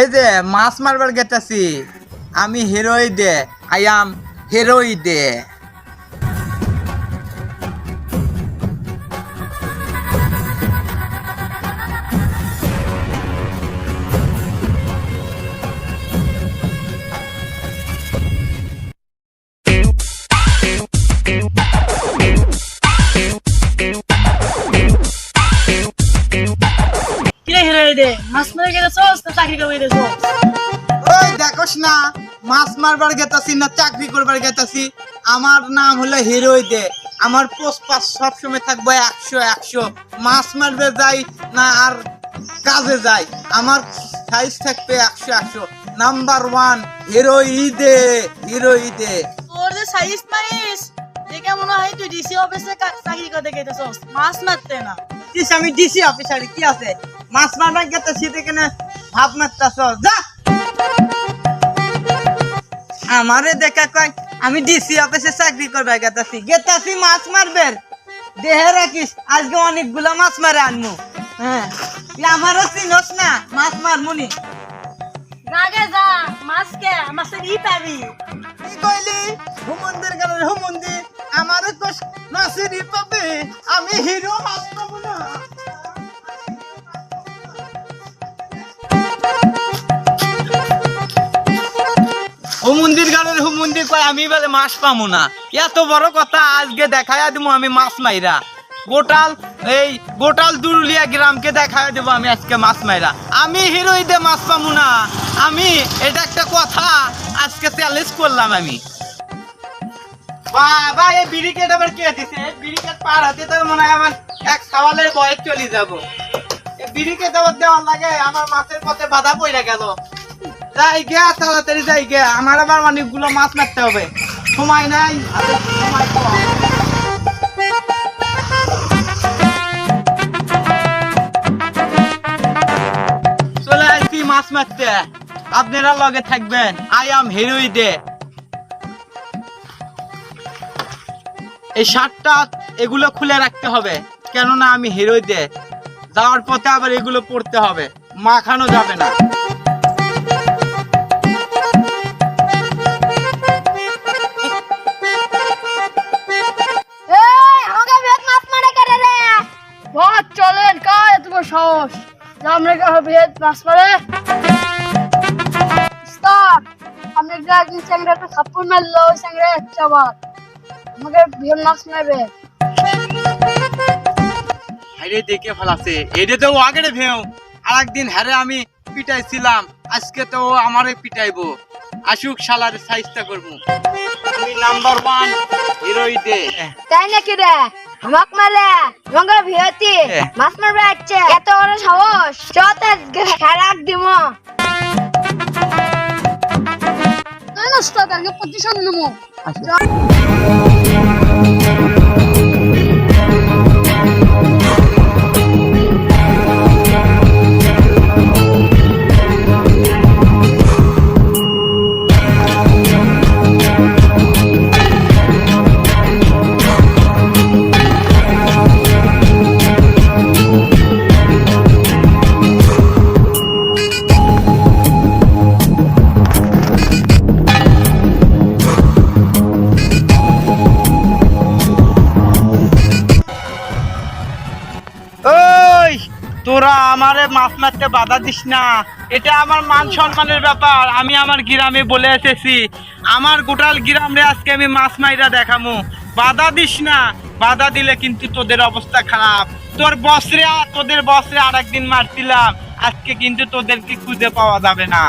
এই যে মাছ মারবার গেতাছি। আমি হিরোই দে আই আম হিরোই দে। কিরে দে। মাছ মেরে গেলে সোস তো চাকরি করে গেলে ওই দেখোস না মাছ মারবার গেতাছি না চাকরি করবার গেতাছি। আমার নাম হলো হিরোই দে। আমার পোস্ট পাস সবসময় থাকবে একশো একশো। মাছ মারবে যাই না আর কাজে যাই। আমার সাইজ থাকবে একশো একশো। নাম্বার ওয়ান হিরোই দে হিরোই দে। তোর যে সাইজ মারিস দেখে মনে হয় তুই ডিসি অফিসে চাকরি করতে গেতে সোস মাছ মারতে না। দিস আমি ডিসি অফিসার কি আছে? মাছ মারবার গেতাছি এখানে ভাব মারতাছ। যা! আমারে দেখা কয় আমি ডিসি অফিসে চাকরি করবার গেতাছি। গেতাছি মাছ মারবের। দেহে রাখিস আজকে অনেকগুলা মাছ মারে আনমু। হ্যাঁ আমারও চিনস না মাছ মারমুনি আগে যা মাছ কে মাছের ই পাবি। কি কইলি? হুমন্দির গেল হুমন্দির আমারও তো মাছেরই পাবে, আমি হিরো না। হুমন্দির গালের হুমন্দির কয়, আমি বলে মাছ পামু না। এত বড় কথা, আজকে দেখায়া দিব আমি মাছ মাইরা। গোটাল, এই গোটাল দুরুলিয়া গ্রামকে দেখায়া দেবো আমি আজকে মাছ মাইরা। আমি হিরোই দে মাছ পামু না। আমি, এটা একটা কথা, আজকে চ্যালেঞ্জ করলাম আমি। বাবা, এই আবার কে দিছে? বিড়িকেট পার হতে তো মনে হয় আমার এক সওয়ালের বয়স চলে যাব। এই আবার দেওয়ার লাগে আমার মাছের পথে বাধা পড়ে গেল। যাই তাড়াতাড়ি যাই আমার আবার অনেকগুলো মাছ মারতে হবে। সময় নাই হাতে সময় কম। মাছ মারতে। আপনারা লগে থাকবেন। আই আম হিরোই দে এই শার্টটা এগুলো খুলে রাখতে হবে কেননা আমি হিরোই দে। যাওয়ার পথে আবার এগুলো পড়তে হবে মাখানো যাবে না। চলেন সাহস? আমরা কে মাছ মারে? একদিন চ্যাংরা একটা থাপ্পড় মারলো ওই চ্যাংরা একটা আমাকে ভেদ মাছ মারবে হাইরে দেখে ফেলাছে। এটা তো আগে ভেউ। আর একদিন হ্যারে আমি পিটাইছিলাম। আজকে তো ও আমারে পিটাইবো। আসুক শালার সাইজটা করব। আমি নাম্বার ওয়ান হিরোই দে তাই নাকি রে? আমাক মারে আমাকে ভিয়তি মাছ মারবে আছে এত বড় সাহস? চতে খেলাক দিব। তাই না স্টপ আগে পজিশন নেব। আচ্ছা ওই তোরা আমারে মাছ মারতে বাধা দিস না। এটা আমার মান সম্মানের ব্যাপার আমি আমার গ্রামে বলে এসেছি। আমার গোটাল গ্রামে আজকে আমি মাছ মাইরা দেখামু। বাধা দিস না বাধা দিলে কিন্তু তোদের অবস্থা খারাপ। তোর বসরে তোদের বসরে আর একদিন মারছিলাম আজকে কিন্তু তোদেরকে খুঁজে পাওয়া যাবে না।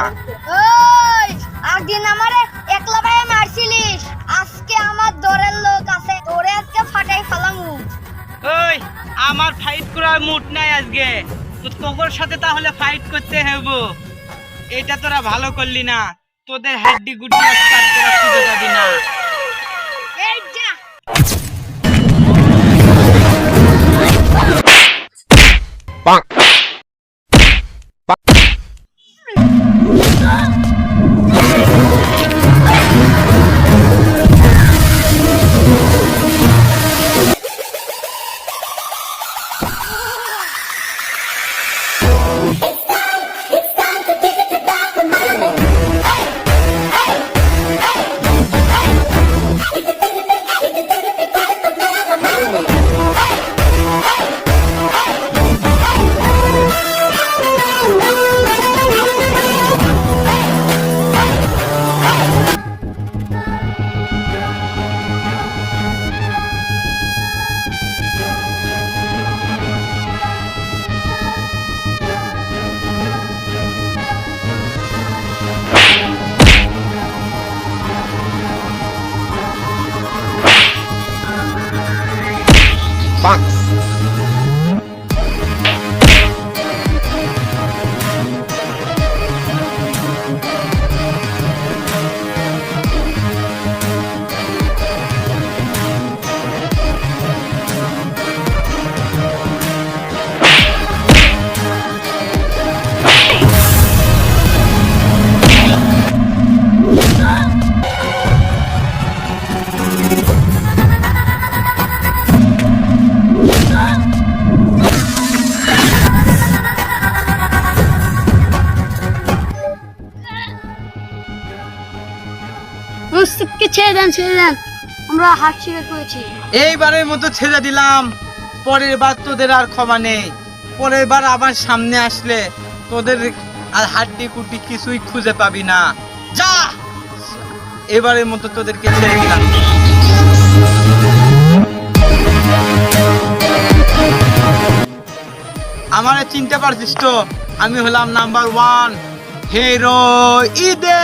ওই একদিন আমারে একলা ভাই মারছিলিস। আজকে আমার দরের লোক আছে তোরে আজকে ফাটাই ফেলামু। ওই আমার ফাইট করার মুড নাই আজকে। তো তোর সাথে তাহলে ফাইট করতে হইব। এটা তোরা ভালো করলি না। তোদের হাড্ডি গুড্ডি তোরা খুঁজে যাবি না। ছেড়ে দেন ছেড়ে দেন। আমরা হাত স্বীকার করেছি। এইবারের মতো ছেড়ে দিলাম। পরের বার তোদের আর ক্ষমা নেই। পরের বার আবার সামনে আসলে তোদের আর হাড্ডি কুটি কিছুই খুঁজে পাবি না। যা! এবারের মতো তোদেরকে ছেড়ে দিলাম। আমারে চিনতে পারছিস তো, আমি হলাম নাম্বার ওয়ান হিরো ঈদে।